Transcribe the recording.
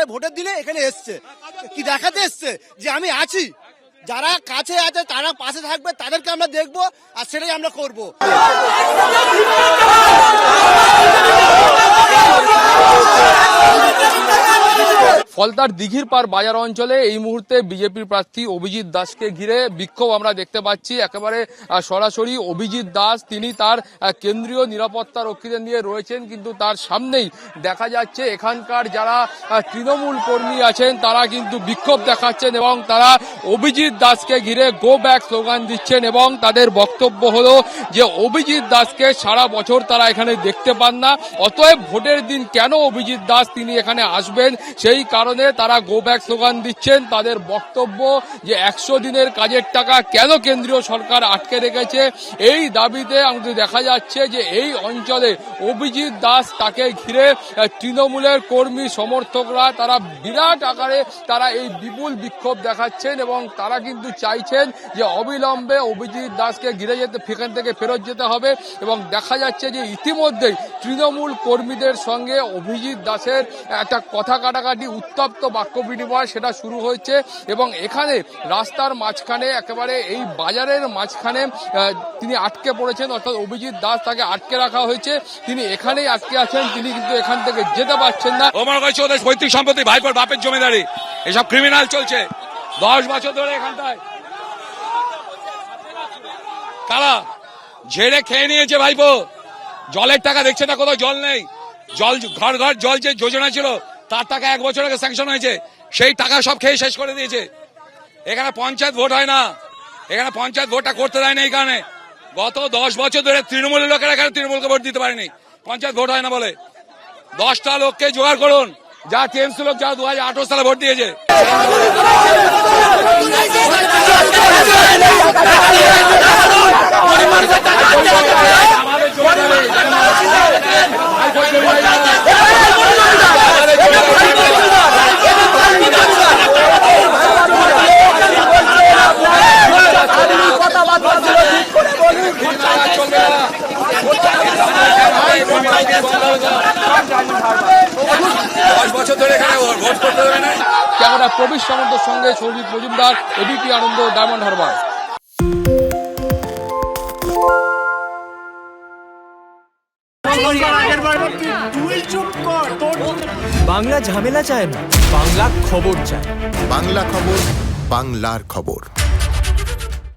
আজকে ভোটের দিনে এখানে এসছে। কি দেখাতে এসছে? যে আমি আছি। যারা কাছে আছে, তারা পাশে থাকবে, তাদেরকে আমরা দেখব আর সেটাই আমরা করব। ফলতার দিঘির পার বাজার অঞ্চলে এই মুহূর্তে বিজেপির প্রার্থী অভিজিৎ দাসকে ঘিরে বিক্ষোভ আমরা দেখতে পাচ্ছি। একেবারে সরাসরি অভিজিৎ দাস, তিনি তার কেন্দ্রীয় নিরাপত্তা রক্ষীদের নিয়ে রয়েছেন, কিন্তু তার সামনেই দেখা যাচ্ছে এখানকার যারা তৃণমূল কর্মী আছেন, তারা কিন্তু বিক্ষোভ দেখাচ্ছেন এবং তারা অভিজিৎ দাসকে ঘিরে গো ব্যাক স্লোগান দিচ্ছেন এবং তাদের বক্তব্য হলো যে অভিজিৎ দাসকে সারা বছর তারা এখানে দেখতে পান না, অতএব ভোটের দিন কেন অভিজিৎ দাস তিনি এখানে আসবেন? সেই কারণে তারা গো ব্যাক স্লোগান দিচ্ছেন, তাদের বক্তব্য যে একশো দিনের কাজের টাকা কেন কেন্দ্রীয় সরকার আটকে রেখেছে, এই দাবিতে আমাদের দেখা যাচ্ছে যে এই অঞ্চলে অভিজিৎ দাস তাকে ঘিরে তৃণমূলের কর্মী সমর্থকরা তারা বিরাট আকারে তারা এই বিপুল বিক্ষোভ দেখাচ্ছেন এবং তারা কিন্তু চাইছেন যে অবিলম্বে অভিজিৎ দাসকে ঘিরে যেতে, সেখান থেকে ফেরত যেতে হবে এবং দেখা যাচ্ছে যে ইতিমধ্যেই তৃণমূল কর্মীদের সঙ্গে অভিজিৎ দাসের একটা কথা কাটাকাটি উত্তপ্ত বাক্য বিনিময় সেটা শুরু হয়েছে এবং এখানে রাস্তার মাঝখানে একেবারে এই বাজারের মাঝখানে তিনি আটকে পড়েছেন, অর্থাৎ অভিজিৎ দাস তাকে আটকে রাখা হয়েছে। তিনি এখানেই আটকে আছেন, তিনি কিন্তু এখান থেকে যেতে পারছেন না। ওমর করেছে ওদের পৈতৃক সম্পত্তি, ভাইপোর বাপের জমিদারি, এসব ক্রিমিনাল চলছে। দশ বছর ধরে এখানটায়। কারা? ঝেড়ে খেয়ে নিয়েছে ভাইপো। জলের টাকা দেখছে না, কোথাও জল নেই। জল, ঘর ঘর, জল যে যোজনা ছিল তার টাকা এক বছর আগে স্যাংশন হয়েছে, সেই টাকা সব খেয়ে শেষ করে দিয়েছে। এখানে পঞ্চায়েত ভোট হয় না। এখানে পঞ্চায়েত ভোটটা করতে দেয় না এই কারণে গত দশ বছর ধরে তৃণমূলের লোকেরা এখানে তৃণমূলকে ভোট দিতে পারেনি। পঞ্চায়েত ভোট হয় না বলে। দশটা লোককে জোগাড় করুন। যা টিএমসি লোক যা দু হাজার আঠারো সালে ভোট দিয়েছে দশ বছর ধরে এখানে ভোট করতে দেবে না ক্যামেরা প্রবীর সামন্তর সঙ্গে সৌজিৎ মজুমদার এবিপি আনন্দ ডায়মন্ড হারবার। বাংলা ঝামেলা চায় না বাংলা খবর চায়। বাংলা খবর বাংলার খবর।